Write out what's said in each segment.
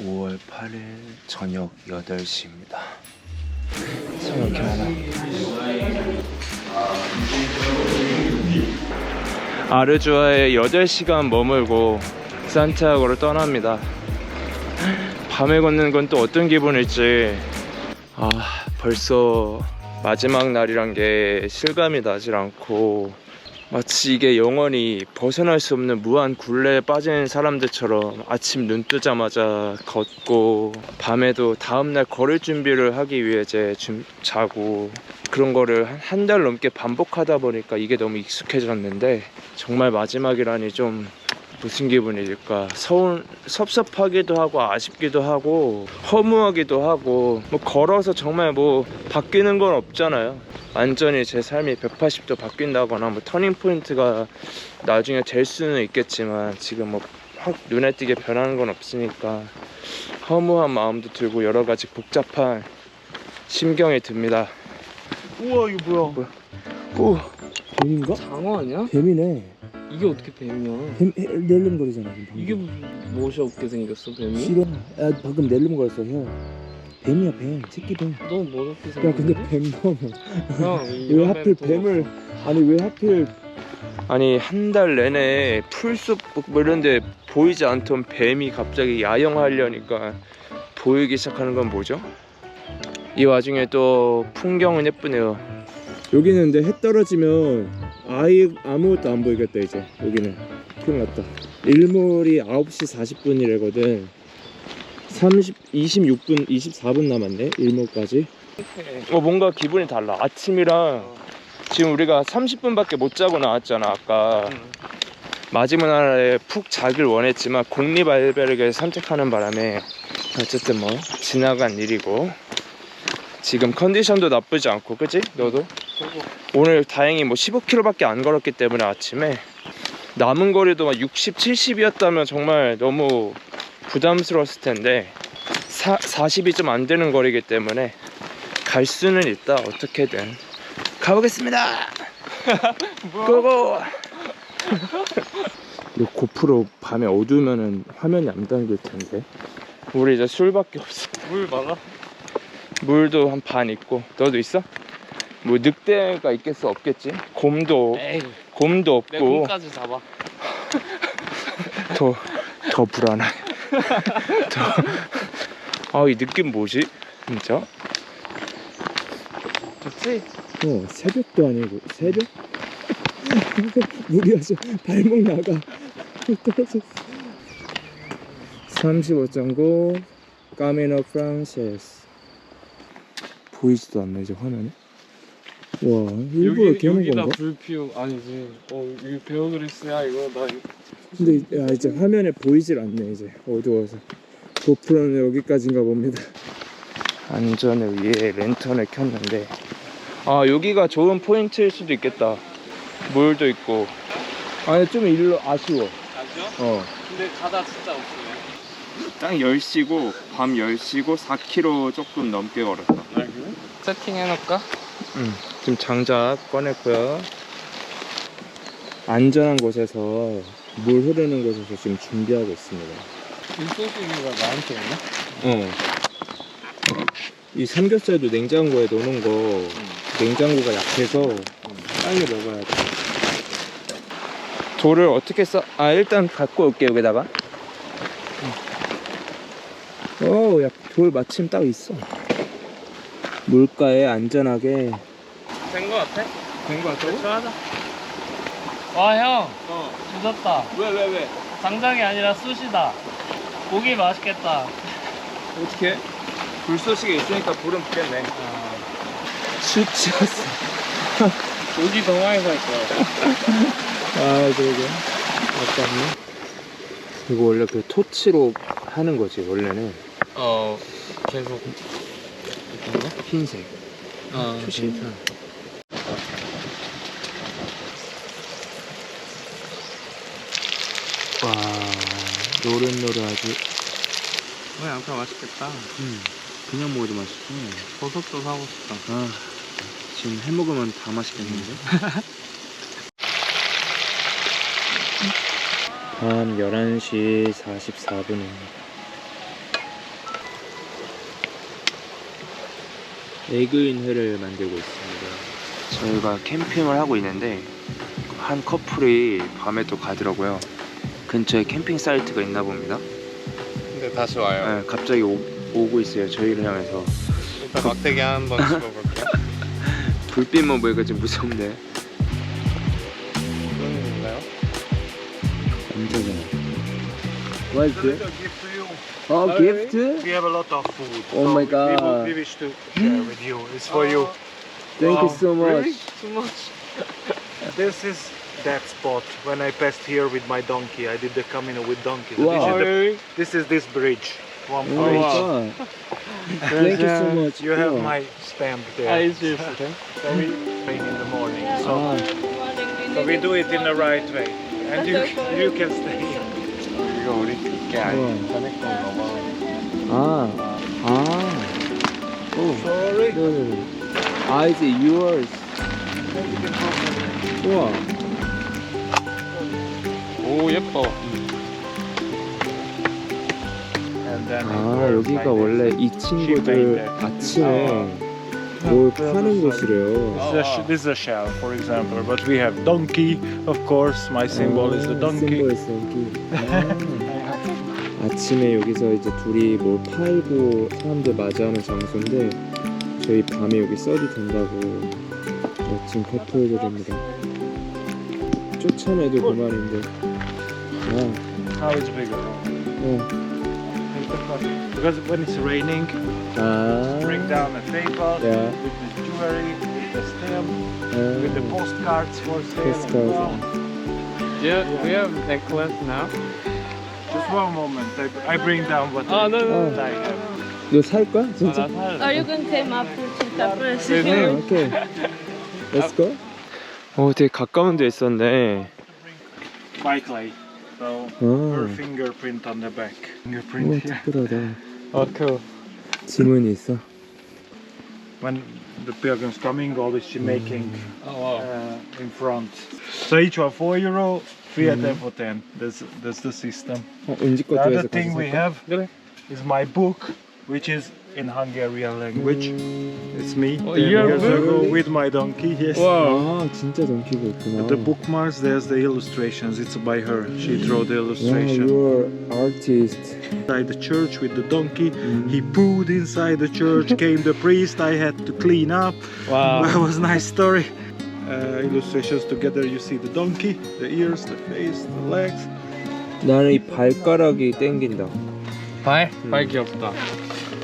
5월 8일 저녁 8시입니다. 이렇게 많아. 아르주아에 8시간 머물고 산티아고를 떠납니다. 밤에 걷는 건 또 어떤 기분일지 아 벌써 마지막 날이란 게 실감이 나질 않고 마치 이게 영원히 벗어날 수 없는 무한 굴레에 빠진 사람들처럼 아침 눈 뜨자마자 걷고 밤에도 다음날 걸을 준비를 하기 위해 이제 좀 자고 그런 거를 한 달 넘게 반복하다 보니까 이게 너무 익숙해졌는데 정말 마지막이라니 좀 무슨 기분일까 서운 섭섭하기도 하고 아쉽기도 하고 허무하기도 하고 뭐 걸어서 정말 뭐 바뀌는 건 없잖아요 완전히 제 삶이 180도 바뀐다거나 뭐 터닝 포인트가 나중에 될 수는 있겠지만 지금 뭐 확 눈에 띄게 변하는 건 없으니까 허무한 마음도 들고 여러 가지 복잡한 심경이 듭니다 우와 이거 뭐야? 뭐야? 오 뱀인가? 장어 아니야? 뱀이네. 이게 어떻게 뱀이야? 뱀 해- 낼름거리잖아. 지금 방금. 이게 무슨 못이 없게 생겼어 뱀이? 싫어. 야 방금 낼름거렸어 형. 뱀이야 뱀. 새끼 뱀. 너무 못없게 야 생겼는데? 근데 뱀 너무. 형, 왜 이런 하필 뱀도 뱀을 아니 왜 하필 아니 한 달 내내 풀숲 뭐 이런데 보이지 않던 뱀이 갑자기 야영하려니까 보이기 시작하는 건 뭐죠? 이 와중에 또 풍경은 예쁘네요. 여기는 근데 해 떨어지면 아예 아무것도 안 보이겠다 이제 여기는 큰일 났다 일몰이 9시 40분이래거든 30, 26분 24분 남았네 일몰까지 어 뭔가 기분이 달라. 아침이랑 지금 우리가 30분밖에 못 자고 나왔잖아 아까. 응. 마지막 날에 푹 자길 원했지만 공립 알베르게를 선택하는 바람에 어쨌든 뭐 지나간 일이고 지금 컨디션도 나쁘지 않고 그지? 너도? 오늘 다행히 뭐 15km밖에 안 걸었기 때문에 아침에 남은 거리도 막 60, 70이었다면 정말 너무 부담스러웠을 텐데 사, 40이 좀 안 되는 거리기 때문에 갈 수는 있다. 어떻게든 가보겠습니다. 고고! 이 고프로 밤에 어두우면은 화면이 안 담길 텐데. 우리 이제 술밖에 없어. 물 많아? 물도 한 반 있고. 너도 있어? 뭐 늑대가 있겠어 없겠지 곰도 에이 곰도 내 없고 꿈까지 잡아 더, 더 불안해. 더. 아, 이 느낌 뭐지? 진짜? 좋지? 어 새벽도 아니고 새벽? 무리하죠 발목 나가 떨어졌어 35.9 까미노 프랑세스 보이지도 않네 이제 화면에 와 일부러 여기, 개놓은 여기다 건가? 불 피우 아니지 어 이거 베어그리스야 이거 나 이거 근데 야, 이제 화면에 보이질 않네 이제 어두워서 고프로는 여기까지인가 봅니다 안전을 위해 랜턴을 켰는데 아 여기가 좋은 포인트일 수도 있겠다 물도 있고 아니 좀 일로 아쉬워 아죠? 어. 근데 가다 진짜 없으네 딱 10시고 밤 10시고 4km 조금 넘게 걸었어 아? 세팅해놓을까? 응. 지금 장작 꺼냈고요 안전한 곳에서 물 흐르는 곳에서 지금 준비하고 있습니다 일소식이가 나한테 있나? 어. 이 삼겹살도 냉장고에 넣어놓은 거 냉장고가 약해서 빨리 먹어야 돼. 돌을 어떻게 써? 아 일단 갖고 올게 여기다가. 어, 야, 돌 마침 딱 있어. 물가에 안전하게 된 거 같아? 된 거 같다고? 하자 와형 어. 늦었다 왜 왜 왜? 장작이 아니라 숯이다 고기 맛있겠다 어떻게? 불쏘시개 있으니까 불은 붙겠네. 술 취했어. 고기 더 많이 살 거야 아, 그러게. 아깝네. 이거 원래 그 토치로 하는 거지, 원래는. 어 계속 이건가? 흰색. 어 표시. 와, 노릇노릇하지. 어 양파 맛있겠다 음, 그냥 먹어도 맛있고. 버섯도 사고 싶다 아, 지금 해 먹으면 다 맛있겠는데? 밤 11시 44분입니다. 에그인 회를 만들고 있습니다. 저희가 캠핑을 하고 있는데 한 커플이 밤에 또 가더라고요. 근처에 캠핑 사이트가 있나 봅니다. 근데 다시 와요. 네, 갑자기 오, 오고 있어요. 저희를 향해서 일단 막대기 한번 집어볼게요. 불빛만 보니까 좀 무섭네. 그런 게 있나요? 남자잖아. What is Oh, Sorry? gift? We have a lot of food. Oh so my god. We, we wish to share with you. It's for you. Thank wow. you so much. Really? So much. this is that spot when I passed here with my donkey. I did the Camino with donkey. Wow. This is, the, this, is this bridge. One oh, bridge. Wow. Thank you so much. You have yeah. my stamp there. I see. so we bring in the morning. So, ah. so we do it in the right way. And you, you can stay 이거 우리 게 아니. 전에 건가 봐. 아, 아. 오, Sorry. no, no, no. 아, it's yours. 우와. 오 예뻐. And then 아, 여기가 원래 이 친구들 아침에 뭘 파는 곳이래요. This is, a, this is a shell, for example, but we have donkey, of course. My symbol is the donkey. 아, 심벌 donkey. 아, 아침에 여기서 이제 둘이 뭘 팔고 사람들 맞이하는 장소인데 저희 밤에 여기 써도 된다고 멋진 커플들입니다. 쫓아내도 그만인데. 아, How it's bigger? 어. Because when it's raining, 아. bring down a paper Yeah. with the jewelry, with the stamp, 아. with the postcards for sale. as Postcards. well. Yeah, we have necklace now. Just one moment. I, I bring down what 아, no, no. 어. I have. 너 살 거야? 아, 진짜? 나 살래. Or you can came up to Chita 네, 네. 아, 오케이. Let's go. 어, 되게 가까운 데 있었네. By clay. So her 아, fingerprint on the back. 우와, Fingerprint here. 특별하다. 어, cool. 지문이 있어. When the pilgrims coming, always she making 아, 와. uh, in front. So each one 4 euro, three at them for 10. That's, that's the system. 어, 음식 The 것도 other 해서 thing 같이 we 살까? have 그래. is my book, which is in Hungarian language. It's me Oh, 10 you have years book? ago with my donkey. Yes. 와. 아, 진짜 덩키가 있구나. The bookmarks, there's the illustrations. It's by her. She drew the Wow, illustration. you're artist. Inside the church with the donkey. 음. He pooed inside the church. Came the priest. I had to clean up. 와. That was nice story. Uh, illustrations together. You see the donkey, the ears, the face, the legs. 나는 이 발가락이 땡긴다. 발? 발 귀엽다.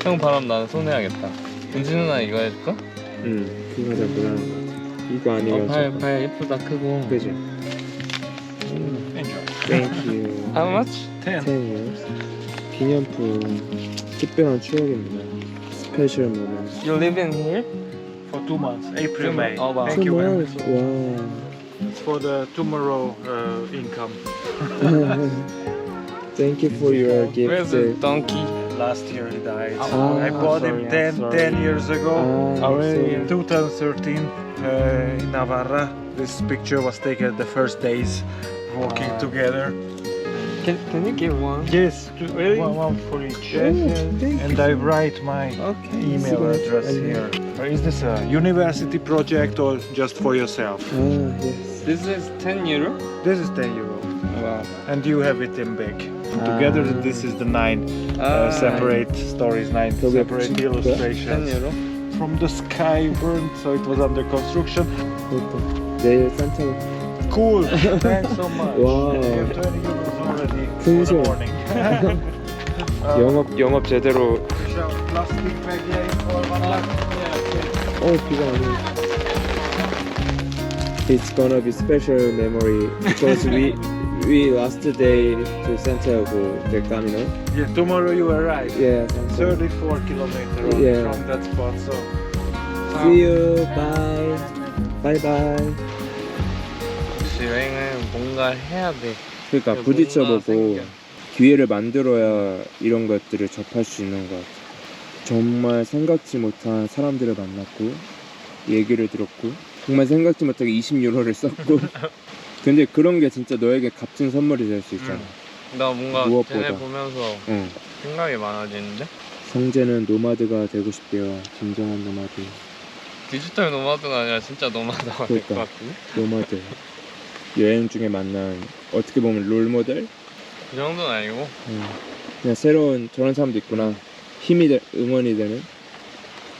형 바람 나는 손 해야겠다. 은지 누나 이거 해줄까? 응, 그거 잘 못하는 것 같아. 이거 아니면 어, 발, 잠깐. 발 예쁘다 크고. 그지? Enjoy. Thank you. How much? 10. 10 years. 기념품. 특별한 추억입니다. Special moment. You live in here? For two months. April, Two May. months. Oh, wow. Thank you. Wow. It's for the tomorrow uh, income. Thank you for your Where's gift. the donkey? Last year he died. Ah, I bought sorry, him I'm 10, sorry. 10 years ago. 아, Oh, really? In 2013 uh, in Navarra. This picture was taken the first days walking Ah. together. Can, can you give one? Yes, Really? one, one for each. Oh, thank And I write my Okay. email address here. Or is this a university project or just for yourself? 아, yes. This is 10 euro? This is 10 euro. Wow. And you have it in big Ah. Together, this is the nine uh, separate stories, nine 저게 separate 진짜? 10 illustrations. euro? From the sky burned, so it was under construction. 그것도. 내일 산타 Cool. Thanks so much. Wow. You have 20 euros already for Crazy. the morning. uh, 영업 영업 제대로 plastic bag here for one lakh. 어 비가 많이 It's gonna be special memory because we we last day to Santiago del Camino. Yeah, tomorrow you arrive. Yeah, Santiago. 34 kilometers Yeah. from that spot. So See you. Bye. Bye bye. 역시 여행은 뭔가 해야 돼. 그러니까 뭔가 부딪혀보고 생겨. 기회를 만들어야 이런 것들을 접할 수 있는 것 같아. 정말 생각지 못한 사람들을 만났고 얘기를 들었고 정말 생각지 못하게 20유로를 썼고 근데 그런 게 진짜 너에게 값진 선물이 될 수 있잖아. 나 뭔가 무엇보다. 쟤네 보면서 응. 생각이 많아지는데? 성재는 노마드가 되고 싶대요. 진정한 노마드. 디지털 노마드가 아니라 진짜 노마드가 될것 그러니까. 같은데? 노마드. 여행 중에 만난 어떻게 보면 롤 모델? 그 정도는 아니고 음. 그냥 새로운 저런 사람도 있구나. 힘이 되, 응원이 되는.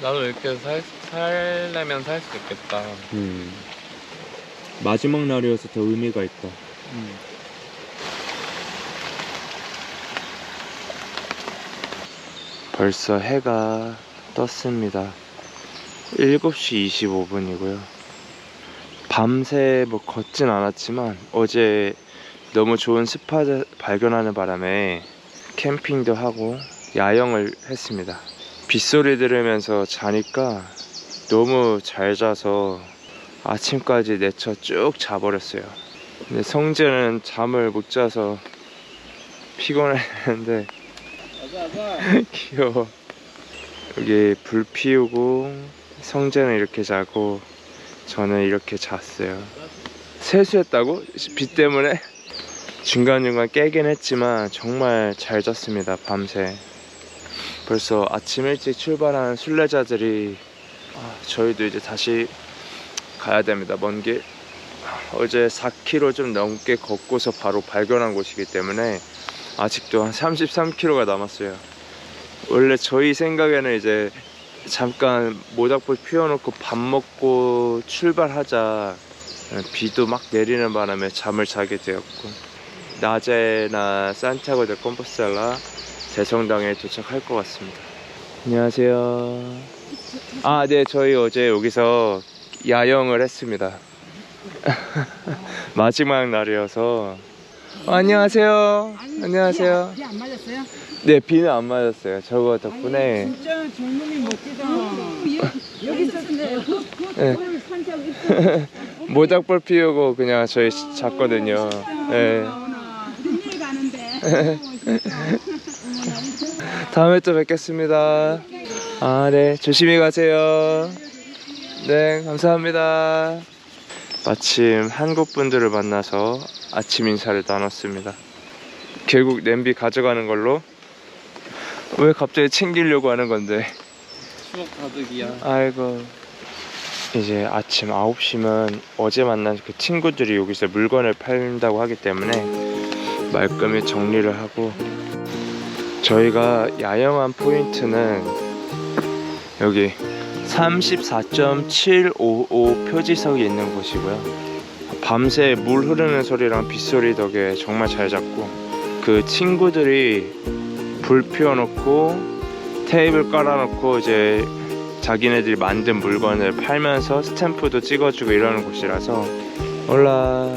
나도 이렇게 살, 살려면 살 수 있겠다 음. 마지막 날이어서 더 의미가 있다. 벌써 해가 떴습니다. 7시 25분이고요. 밤새 뭐 걷진 않았지만 어제 너무 좋은 스팟 발견하는 바람에 캠핑도 하고 야영을 했습니다. 빗소리 들으면서 자니까 너무 잘 자서 아침까지 내쳐 쭉 자버렸어요. 근데 성재는 잠을 못 자서 피곤했는데 귀여워. 여기 불 피우고 성재는 이렇게 자고 저는 이렇게 잤어요. 세수했다고? 비 때문에? 중간중간 깨긴 했지만 정말 잘 잤습니다. 밤새. 벌써 아침 일찍 출발하는 순례자들이 아, 저희도 이제 다시 가야 됩니다. 먼 길. 어제 4km 좀 넘게 걷고서 바로 발견한 곳이기 때문에 아직도 한 33km가 남았어요. 원래 저희 생각에는 이제 잠깐 모닥불 피워놓고 밥 먹고 출발하자. 비도 막 내리는 바람에 잠을 자게 되었고 낮에나 산티아고 데 컴포스텔라 대성당에 도착할 것 같습니다. 안녕하세요. 아, 네, 저희 어제 여기서 야영을 했습니다. 마지막 날이어서 어, 안녕하세요. 안녕하세요. 비 안 맞았어요? 네, 비는 안 맞았어요. 저거 덕분에 진짜 젊음이 멋지다. 여기 있었는데 네. 모닥불 피우고 그냥 저희 시- 잤거든요. 네. 눈이 가는데. 다음에 또 뵙겠습니다. 아, 네. 조심히 가세요. 네, 감사합니다. 마침 한국 분들을 만나서 아침 인사를 나눴습니다. 결국 냄비 가져가는 걸로. 왜 갑자기 챙기려고 하는 건데? 추억 가득이야 아이고. 이제 아침 9시면 어제 만난 그 친구들이 여기서 물건을 팔린다고 하기 때문에 말끔히 정리를 하고 저희가 야영한 포인트는 여기 34.755 표지석이 있는 곳이고요. 밤새 물 흐르는 소리랑 빗소리 덕에 정말 잘 잤고 그 친구들이 불 피워놓고 테이블 깔아놓고 이제 자기네들이 만든 물건을 팔면서 스탬프도 찍어주고 이러는 곳이라서 올라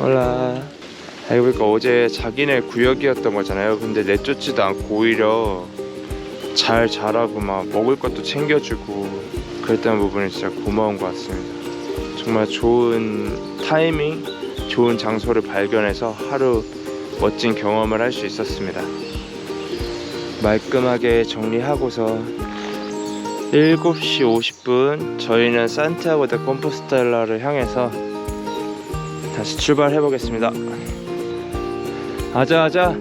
올라 알고 보니까 어제 자기네 구역이었던 거잖아요 근데 내쫓지도 않고 오히려 잘 자라고 막 먹을 것도 챙겨주고 그랬던 부분이 진짜 고마운 것 같습니다. 정말 좋은 타이밍 좋은 장소를 발견해서 하루 멋진 경험을 할 수 있었습니다. 말끔하게 정리하고서 7시 50분 저희는 산티아고 데 컴포스텔라를 향해서 다시 출발해 보겠습니다. 아자 아자